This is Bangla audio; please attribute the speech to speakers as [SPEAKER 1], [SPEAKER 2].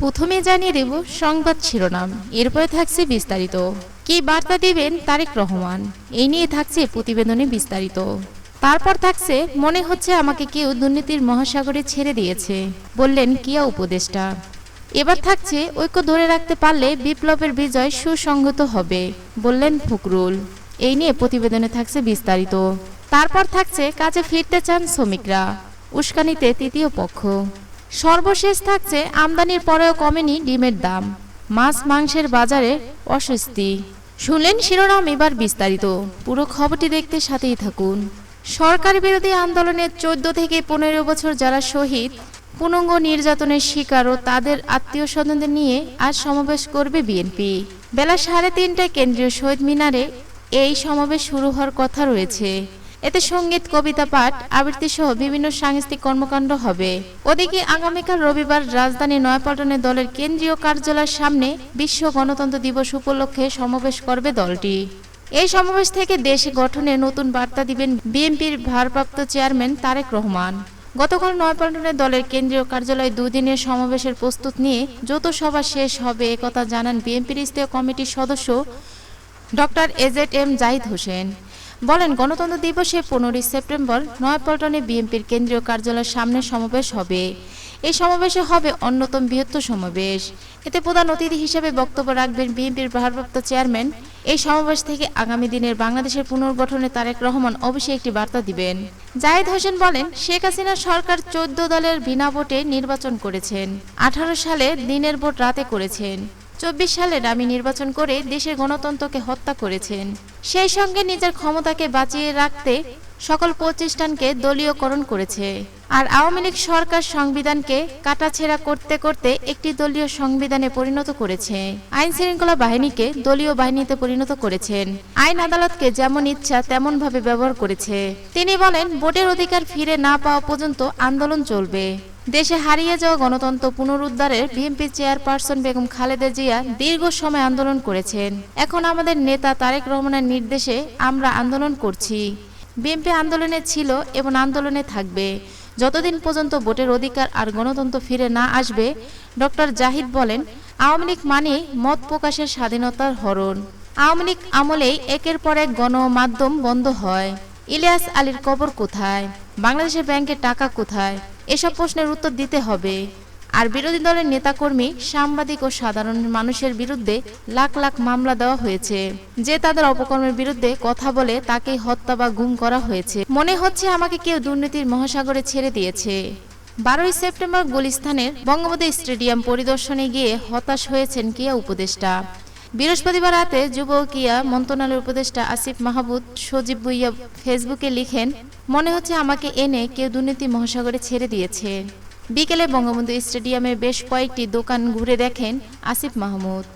[SPEAKER 1] প্রথমে জানিয়ে দেব সংবাদ শিরোনাম, এরপরে থাকছে বিস্তারিত। কি বার্তা দিবেন? তারেক রহমান। এই নিয়ে থাকছে প্রতিবেদনে বিস্তারিত। তারপর থাকছে, মনে হচ্ছে আমাকে কেউ দুর্নীতির মহাসাগরে ছেড়ে দিয়েছে, বললেন কিয়া উপদেষ্টা। এবার থাকছে, ঐক্য ধরে রাখতে পারলে বিপ্লবের বিজয় সুসংহত হবে, বললেন ফখরুল। এই নিয়ে প্রতিবেদনে থাকছে বিস্তারিত। তারপর থাকছে, কাজে ফিরতে চান শ্রমিকরা, উস্কানিতে তৃতীয় পক্ষ। সর্বশেষ থাকছে আমদানির পরেও কমেনি ডিমের দাম। মাছ মাংসের বাজারে অস্বস্তি। শুনলেন শিরোনাম এবার বিস্তারিত। পুরো খবরটি দেখতে সাথেই থাকুন। সরকার বিরোধী আন্দোলনের চোদ্দ থেকে পনেরো বছর যারা শহীদ, পুনঙ্গ নির্যাতনের শিকার ও তাদের আত্মীয় স্বজনদের নিয়ে আজ সমাবেশ করবে বিএনপি। বেলা সাড়ে তিনটায় কেন্দ্রীয় শহীদ মিনারে এই সমাবেশ শুরু হওয়ার কথা রয়েছে। এতে সংগীত, কবিতা পাঠ আবৃত্তি সহ বিভিন্ন সাংস্কৃতিক কর্মকাণ্ড হবে। ওদিকে আগামীকাল রবিবার রাজধানী নয়াপল্টনে দলের কেন্দ্রীয় কার্যালয়ের সামনে বিশ্ব গণতন্ত্র দিবস উপলক্ষে সমাবেশ করবে দলটি। এই সমাবেশ থেকে দেশ গঠনে নতুন বার্তা দিবেন বিএনপির ভারপ্রাপ্ত চেয়ারম্যান তারেক রহমান। গতকাল নয়াপল্টনে দলের কেন্দ্রীয় কার্যালয়ে দুদিনের সমাবেশের প্রস্তুত নিয়ে যৌথ সভা শেষ হবে একথা জানান বিএনপির স্থায়ী কমিটির সদস্য doctor A Z M Zahid Hossain. বলেন, গণতন্ত্র দিবসে পনেরোই সেপ্টেম্বর নয়াপল্টনে বিএনপির কেন্দ্রীয় কার্যালয়ের সামনে সমাবেশ হবে। এই সমাবেশে হবে অন্যতম বৃহত্তর সমাবেশ। এতে প্রধান অতিথি হিসেবে বক্তব্য রাখবেন বিএনপির ভারপ্রাপ্ত চেয়ারম্যান। এই সমাবেশ থেকে আগামী দিনের বাংলাদেশের পুনর্গঠনে তারেক রহমান অবশ্যই একটি বার্তা দিবেন। জাহিদ হোসেন বলেন, শেখ হাসিনা সরকার চোদ্দ দলের বিনা ভোটে নির্বাচন করেছেন। আঠারো সালে দিনের ভোট রাতে করেছেন। চব্বিশ সালে ডামি নির্বাচন করে দেশের গণতন্ত্রকে হত্যা করেছেন। সেই সঙ্গে নিজের ক্ষমতাকে বাঁচিয়ে রাখতে সকল প্রতিষ্ঠানকে দলীয়করণ করেছে। আর আওয়ামী লীগ সরকার সংবিধানকে কাটাছেড়া করতে করতে একটি দলীয় সংবিধানে পরিণত করেছে। আইন শৃঙ্খলা বাহিনীকে দলীয় বাহিনীতে পরিণত করেছেন। আইন আদালতকে যেমন ইচ্ছা তেমন ভাবে ব্যবহার করেছে। তিনি বলেন, ভোটের অধিকার ফিরে না পাওয়া পর্যন্ত আন্দোলন চলবে। দেশে হারিয়ে যাওয়া গণতন্ত্র পুনরুদ্ধারে বিএনপি চেয়ারপারসন বেগম খালেদা জিয়া দীর্ঘ সময় আন্দোলন করেছেন। এখন আমাদের নেতা তারেক রহমানের নির্দেশে আমরা আন্দোলন করছি। বিএনপি আন্দোলনে ছিল এবং আন্দোলনে থাকবে। যতদিন পর্যন্ত ভোটের অধিকার আর গণতন্ত্র ফিরে না আসবে, ডক্টর জাহিদ বলেন, আওয়ামী লীগ মানে মত প্রকাশের স্বাধীনতার হরণ। আওয়ামী লীগ আমলেই একের পর এক গণমাধ্যম বন্ধ হয়। ইলিয়াস আলীর কবর কোথায়? বাংলাদেশের ব্যাংকের টাকা কোথায়? এসব প্রশ্নের উত্তর দিতে হবে। আর বিরোধী দলের নেতাকর্মী, সাংবাদিক ও সাধারণ মানুষের বিরুদ্ধে লাখ লাখ মামলা দেওয়া হয়েছে। যে তাদের অপকর্মের বিরুদ্ধে কথা বলে তাকে হত্যা বা গুম করা হয়েছে। মনে হচ্ছে আমাকে কেউ দুর্নীতির মহাসাগরে ছেড়ে দিয়েছে। বারোই সেপ্টেম্বর গুলিস্তানের বঙ্গবন্ধু স্টেডিয়াম পরিদর্শনে গিয়ে হতাশ হয়েছেন কিয়া উপদেষ্টা। বৃহস্পতিবার রাতে যুব কিয়া মন্ত্রণালয়ের উপদেষ্টা আসিফ মাহবুদ সজীব ভুইয়া ফেসবুকে লিখেন, মনে হচ্ছে আমাকে এনে কেউ দুর্নীতি মহাসাগরে ছেড়ে দিয়েছে। বিকেলে বঙ্গবন্ধু স্টেডিয়ামে বেশ কয়েকটি দোকান ঘুরে দেখেন আসিফ মাহমুদ।